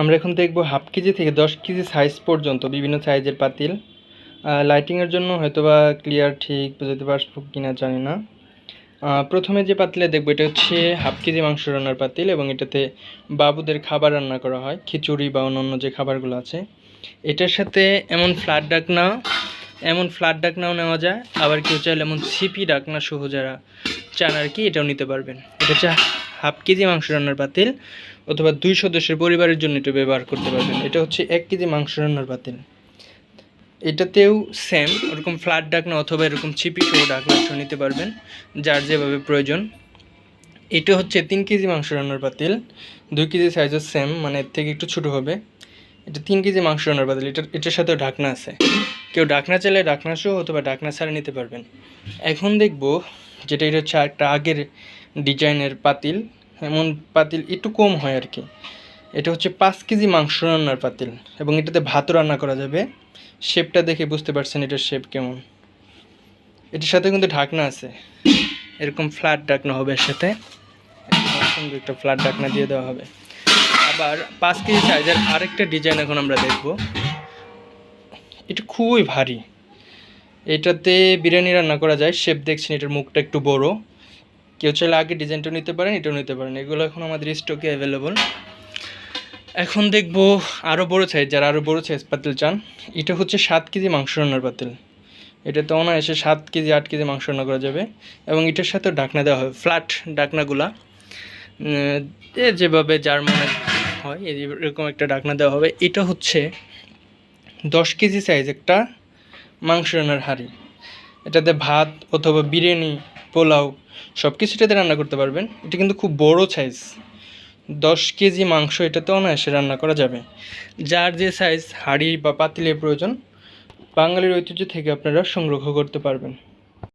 আমরা এখন দেখব হাফ কেজি থেকে দশ কেজি সাইজ পর্যন্ত বিভিন্ন সাইজের পাতিল। লাইটিংয়ের জন্য হয়তোবা ক্লিয়ার ঠিক বোঝাতে পারব কিনা জানি না। প্রথমে যে পাতিলে দেখব এটা হচ্ছে হাফ কেজি মাংস রান্নার পাতিল এবং এটাতে বাবুদের খাবার রান্না করা হয়, খিচুড়ি বা অন্যান্য যে খাবারগুলো আছে। এটার সাথে এমন ফ্ল্যাট ডাকনা, এমন ফ্ল্যাট ডাকনাও নেওয়া যায়। আবার কেউ চাইলে এমন সিপি ডাকনা সহ যারা চান আর কি, এটাও নিতে পারবেন। এটা হচ্ছে হাফ কেজি মাংস রান্নার পাতিল অথবা দুই সদস্যের পরিবারের জন্য এটা ব্যবহার করতে পারবেন। এটা হচ্ছে এক কেজি মাংস রান্নার পাতিল এটাতেও সেম ওরকম ফ্ল্যাট ডাকনা অথবা এরকম ছিপি সহ ডাকনা নিতে পারবেন, যার যেভাবে প্রয়োজন। এটা হচ্ছে তিন কেজি মাংস রান্নার পাতিল দুই কেজি সাইজও সেম মানে এর থেকে একটু ছোটো হবে। এটা তিন কেজি মাংস রান্নার পাতিল এটা এটার সাথেও ঢাকনা আছে। কেউ ঢাকনা চাইলে ঢাকনা সহ অথবা ঢাকনা ছাড়া নিতে পারবেন। এখন দেখব যেটা এটা হচ্ছে একটা আগের ডিজাইনের পাতিল, এমন পাতিল একটু কম হয় আর কি। এটা হচ্ছে পাঁচ কেজি মাংস রান্নার পাতিল এবং এটাতে ভাতও রান্না করা যাবে। শেপটা দেখে বুঝতে পারছেন এটার শেপ কেমন। এটার সাথে কিন্তু ঢাকনা আছে। এরকম ফ্ল্যাট ঢাকনা হবে এর সাথে। সুন্দর একটা ফ্ল্যাট ঢাকনা দিয়ে দেওয়া হবে। আবার পাঁচ কেজি সাইজের আরেকটা ডিজাইন এখন আমরা দেখব। এটা খুবই ভারী। এটাতে বিরিয়ানি রান্না করা যায়। শেপ দেখছেন এটার মুখটা একটু বড়। কেউ চাইলে আগে ডিজাইনটা নিতে পারেন, এটাও নিতে পারেন। এগুলো এখন আমাদের স্টকে অ্যাভেলেবল এখন দেখব আরও বড় সাইজ যারা আরও বড় সাইজ পাতিল চান, এটা হচ্ছে সাত কেজি মাংস রান্নার পাতিল। এটাতে অনায়াসে সাত কেজি, আট কেজি মাংস রান্না করা যাবে এবং এটার সাথে ডাকনা দেওয়া হবে ফ্ল্যাট ডাকনাগুলা যেভাবে যার মনে হয় এরকম একটা ডাকনা দেওয়া হবে। এটা হচ্ছে দশ কেজি সাইজ একটা মাংস রান্নার হাঁড়ি। এটাতে ভাত অথবা বিরিয়ানি পোলাও সব কিছু এটাতে রান্না করতে পারবেন। এটা কিন্তু খুব বড় সাইজ দশ কেজি মাংস এটাতে অনায়াসে রান্না করা যাবে। যার যে সাইজ হাঁড়ি বা পাতিলের প্রয়োজন, বাঙালির ঐতিহ্য থেকে আপনারা সংগ্রহ করতে পারবেন।